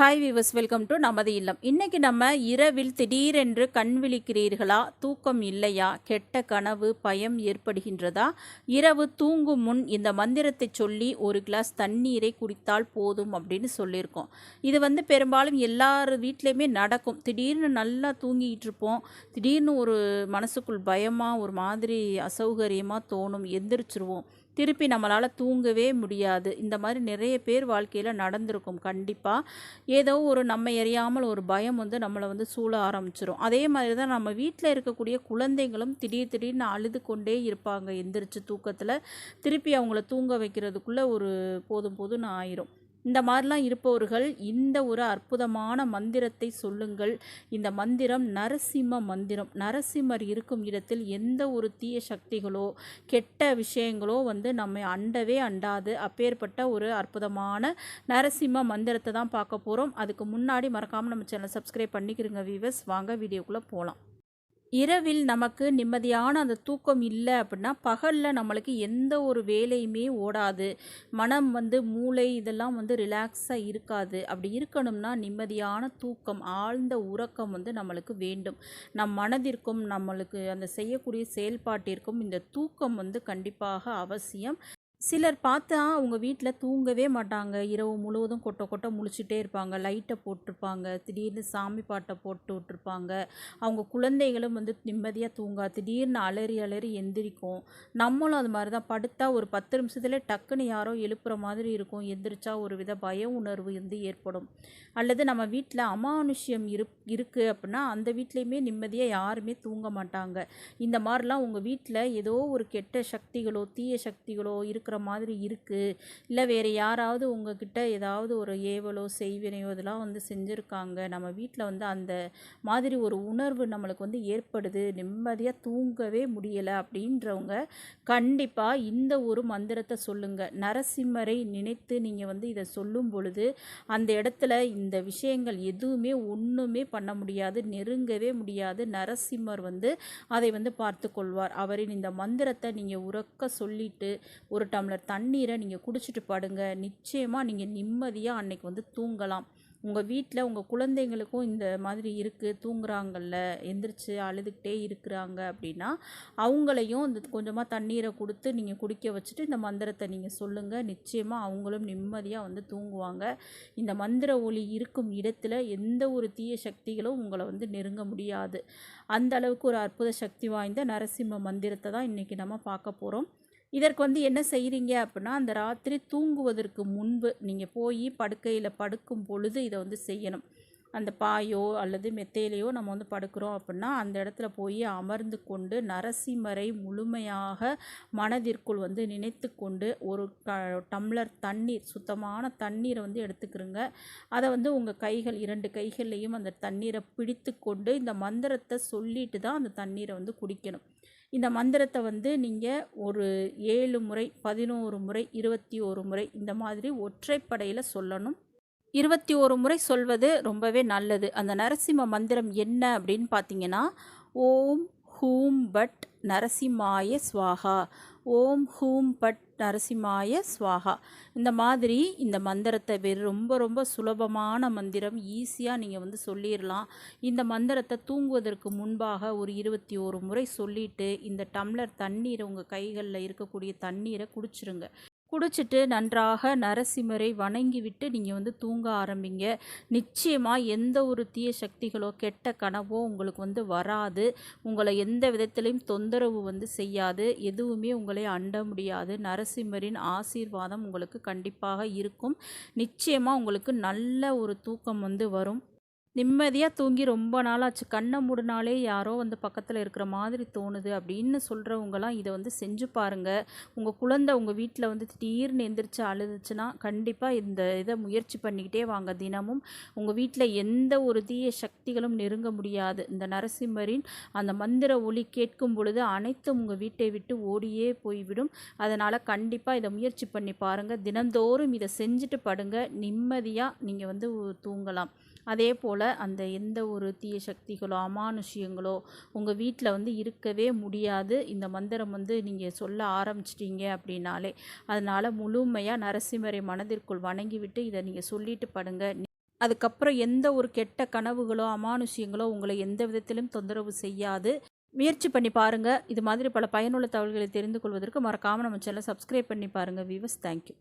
Hi விவஸ் welcome to நமது இல்லம். இன்றைக்கி நம்ம இரவில் திடீரென்று கண் விழிக்கிறீர்களா? தூக்கம் இல்லையா? கெட்ட கனவு பயம் ஏற்படுகின்றதா? இரவு தூங்கும் முன் இந்த மந்திரத்தை சொல்லி ஒரு கிளாஸ் தண்ணீரை குடித்தால் போதும் அப்படின்னு சொல்லியிருக்கோம். இது வந்து பெரும்பாலும் எல்லார் வீட்லேயுமே நடக்கும். திடீர்னு நல்லா தூங்கிக்கிட்டு இருப்போம். திடீர்னு ஒரு மனசுக்குள் பயமாக ஒரு மாதிரி அசௌகரியமாக தோணும். எந்திரிச்சிருவோம். திருப்பி நம்மளால் தூங்கவே முடியாது. இந்த மாதிரி நிறைய பேர் வாழ்க்கையில் நடந்திருக்கும். கண்டிப்பாக ஏதோ ஒரு நம்ம எறியாமல் ஒரு பயம் வந்து நம்மளை வந்து சூழ ஆரம்பிச்சிரும். அதே மாதிரி தான் நம்ம வீட்டில் இருக்கக்கூடிய குழந்தைங்களும் திடீர் திடீர்னு அழுது கொண்டே இருப்பாங்க. எந்திரிச்சு தூக்கத்தில் திருப்பி அவங்கள தூங்க வைக்கிறதுக்குள்ளே ஒரு போதும் போதும்னு ஆயிரும். இந்த மாதிரிலாம் இருப்பவர்கள் இந்த ஒரு அற்புதமான மந்திரத்தை சொல்லுங்கள். இந்த மந்திரம் நரசிம்ம மந்திரம். நரசிம்மர் இருக்கும் இடத்தில் எந்த ஒரு தீய சக்திகளோ கெட்ட விஷயங்களோ வந்து நம்மை அண்டவே அண்டாது. அப்பேற்பட்ட ஒரு அற்புதமான நரசிம்ம மந்திரத்தை தான் பார்க்க போகிறோம் அதுக்கு முன்னாடி மறக்காமல் நம்ம சேனல் சப்ஸ்கிரைப் பண்ணிக்கிறோங்க வீவர்ஸ் வாங்க வீடியோக்குள்ளே போகலாம் இரவில் நமக்கு நிம்மதியான அந்த தூக்கம் இல்லை அப்படின்னா பகலில் நம்மளுக்கு எந்த ஒரு வேலையுமே ஓடாது. மனம் வந்து மூளை இதெல்லாம் வந்து ரிலாக்ஸாக இருக்காது. அப்படி இருக்கணும்னா நிம்மதியான தூக்கம் ஆழ்ந்த உறக்கம் வந்து நம்மளுக்கு வேண்டும். நம் மனதிற்கும் நம்மளுக்கு அந்த செய்யக்கூடிய செயல்பாட்டிற்கும் இந்த தூக்கம் வந்து கண்டிப்பாக அவசியம். சிலர் பார்த்தா அவங்க வீட்டில் தூங்கவே மாட்டாங்க. இரவு முழுவதும் கொட்ட கொட்ட முழிச்சிட்டே இருப்பாங்க. லைட்டை போட்டிருப்பாங்க. திடீர்னு சாமி பாட்டை போட்டு விட்ருப்பாங்க அவங்க குழந்தைகளும் வந்து நிம்மதியாக தூங்கா திடீர்னு அலறி அலறி எந்திரிக்கும். நம்மளும் அது மாதிரி தான் படுத்தா ஒரு பத்து நிமிஷத்துல டக்குன்னு யாரோ எழுப்புற மாதிரி இருக்கும். எந்திரிச்சா ஒரு வித பய உணர்வு வந்து ஏற்படும். அல்லது நம்ம வீட்டில் அமானுஷ்யம் இரு இருக்குது அப்படின்னா அந்த வீட்லேயுமே நிம்மதியாக யாருமே தூங்க மாட்டாங்க. இந்த மாதிரிலாம் உங்கள் வீட்டில் ஏதோ ஒரு கெட்ட சக்திகளோ தீய சக்திகளோ இருக்கிற மாதிரி இருக்குது இல்லை வேறு யாராவது உங்ககிட்ட ஏதாவது ஒரு ஏவலோ செய்வினையோ இதெல்லாம் வந்து செஞ்சுருக்காங்க. நம்ம வீட்டில் வந்து அந்த மாதிரி ஒரு உணர்வு நம்மளுக்கு வந்து ஏற்படுது. நிம்மதியாக தூங்கவே முடியலை அப்படின்றவங்க கண்டிப்பாக இந்த ஒரு மந்திரத்தை சொல்லுங்கள் நரசிம்மரை நினைத்து நீங்கள் வந்து இதை சொல்லும் பொழுது அந்த இடத்துல இந்த விஷயங்கள் எதுவுமே ஒன்றுமே பண்ண முடியாது நெருங்கவே முடியாது. நரசிம்மர் வந்து அதை வந்து பார்த்து கொள்வார் அவரின் இந்த மந்திரத்தை நீங்கள் உறக்க சொல்லிட்டு ஒரு டம்ளர் தண்ணீரை நீங்கள் குடிச்சிட்டு படுங்க. நிச்சயமாக நீங்கள் நிம்மதியாக அன்னைக்கு வந்து தூங்கலாம். உங்கள் வீட்டில் உங்கள் குழந்தைங்களுக்கும் இந்த மாதிரி இருக்குது தூங்குறாங்கல்ல எந்திரிச்சு அழுதுகிட்டே இருக்கிறாங்க அப்படின்னா அவங்களையும் இந்த கொஞ்சமாக தண்ணீரை கொடுத்து நீங்கள் குடிக்க வச்சுட்டு இந்த மந்திரத்தை நீங்கள் சொல்லுங்கள் நிச்சயமாக அவங்களும் நிம்மதியாக வந்து தூங்குவாங்க. இந்த மந்திர ஒளி இருக்கும் இடத்துல எந்த ஒரு தீய சக்திகளும் உங்களை வந்து நெருங்க முடியாது. அந்த அளவுக்கு ஒரு அற்புத சக்தி வாய்ந்த நரசிம்ம மந்திரத்தை தான் இன்றைக்கி நம்ம பார்க்க போகிறோம் இதற்கு வந்து என்ன செய்கிறீங்க அப்படின்னா அந்த ராத்திரி தூங்குவதற்கு முன்பு நீங்கள் போய் படுக்கையில் படுக்கும் பொழுது இதை வந்து செய்யணும். அந்த பாயோ அல்லது மெத்தையிலையோ நம்ம வந்து படுக்கிறோம் அப்படின்னா அந்த இடத்துல போய் அமர்ந்து கொண்டு நரசிம்மரை முழுமையாக மனதிற்குள் வந்து நினைத்து கொண்டு ஒரு க டம்ளர் தண்ணீர் சுத்தமான தண்ணீரை வந்து எடுத்துக்கிறோங்க. அதை வந்து உங்கள் கைகள் இரண்டு கைகள்லேயும் அந்த தண்ணீரை பிடித்து கொண்டு இந்த மந்திரத்தை சொல்லிட்டு தான் அந்த தண்ணீரை வந்து குடிக்கணும். இந்த மந்திரத்தை வந்து நீங்கள் ஒரு ஏழு முறை பதினோரு முறை இருபத்தி ஒரு முறை இந்த மாதிரி ஒற்றைப்படையில் சொல்லணும். இருபத்தி ஒரு முறை சொல்வது ரொம்பவே நல்லது. அந்த நரசிம்ம மந்திரம் என்ன அப்படின்னு பார்த்தீங்கன்னா ஓம் ஹூம் பட் நரசிம்மாய ஸ்வாகா ஓம் ஹூம் பட் நரசிம்மாய ஸ்வாகா இந்த மாதிரி இந்த மந்திரத்தை வெறு ரொம்ப ரொம்ப சுலபமான மந்திரம் ஈஸியாக நீங்கள் வந்து சொல்லிடலாம் இந்த மந்திரத்தை தூங்குவதற்கு முன்பாக ஒரு இருபத்தி ஒரு முறை சொல்லிவிட்டு இந்த டம்ளர் தண்ணீரை உங்கள் கைகளில் இருக்கக்கூடிய தண்ணீரை குடிச்சிருங்க. குடிச்சிட்டு நன்றாக நரசிம்மரை வணங்கிவிட்டு நீங்கள் வந்து தூங்க ஆரம்பிங்க. நிச்சயமாக எந்த ஒரு தீய சக்திகளோ கெட்ட கனவோ உங்களுக்கு வந்து வராது. உங்களை எந்த விதத்திலையும் தொந்தரவு வந்து செய்யாது. எதுவுமே உங்களை அண்ட முடியாது. நரசிம்மரின் ஆசீர்வாதம் உங்களுக்கு கண்டிப்பாக இருக்கும். நிச்சயமாக உங்களுக்கு நல்ல ஒரு தூக்கம் வந்து வரும். நிம்மதியாக தூங்கி ரொம்ப நாளாச்சு. கண்ணை மூடினாலே யாரோ வந்து பக்கத்தில் இருக்கிற மாதிரி தோணுது அப்படின்னு சொல்கிறவங்களாம் இதை வந்து செஞ்சு பாருங்கள் உங்கள் குழந்தை உங்கள் வீட்டில் வந்து திடீர்னு எந்திரிச்சு அழுதுச்சுன்னா கண்டிப்பாக இந்த இதை முயற்சி பண்ணிக்கிட்டே வாங்க. தினமும் உங்கள் வீட்டில் எந்த ஒரு தீய சக்திகளும் நெருங்க முடியாது. இந்த நரசிம்மரின் அந்த மந்திர ஒளி கேட்கும் பொழுது அனைத்தும் உங்கள் வீட்டை விட்டு ஓடியே போய்விடும். அதனால் கண்டிப்பாக இதை முயற்சி பண்ணி பாருங்கள் தினந்தோறும் இதை செஞ்சுட்டு படுங்க. நிம்மதியாக நீங்கள் வந்து தூங்கலாம். அதே போல் அந்த எந்த ஒரு தீய சக்திகளோ அமானுஷ்யங்களோ உங்கள் வீட்டில் வந்து இருக்கவே முடியாது. இந்த மந்திரம் வந்து நீங்கள் சொல்ல ஆரம்பிச்சிட்டீங்க அப்படின்னாலே அதனால் முழுமையாக நரசிம்மரை மனதிற்குள் வணங்கிவிட்டு இதை நீங்கள் சொல்லிட்டு படுங்க. அதுக்கப்புறம் எந்த ஒரு கெட்ட கனவுகளோ அமானுஷியங்களோ உங்களை எந்த விதத்திலும் தொந்தரவு செய்யாது. முயற்சி பண்ணி பாருங்கள் இது மாதிரி பல பயனுள்ள தகவல்களை தெரிந்து கொள்வதற்கு மறக்காமல் நம்ம சேனல் சப்ஸ்கிரைப் பண்ணி பாருங்கள் வீவர்ஸ் தேங்க்யூ